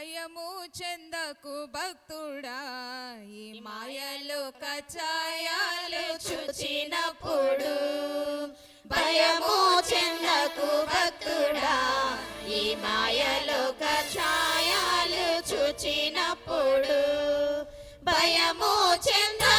భయము చెందకు భక్తుడా. ఈ మాయలు కచాయాలు చూచినప్పుడు భయము చెందకు భక్తుడా. ఈ మాయలు కచాయాలు చూచినప్పుడు భయము చెంద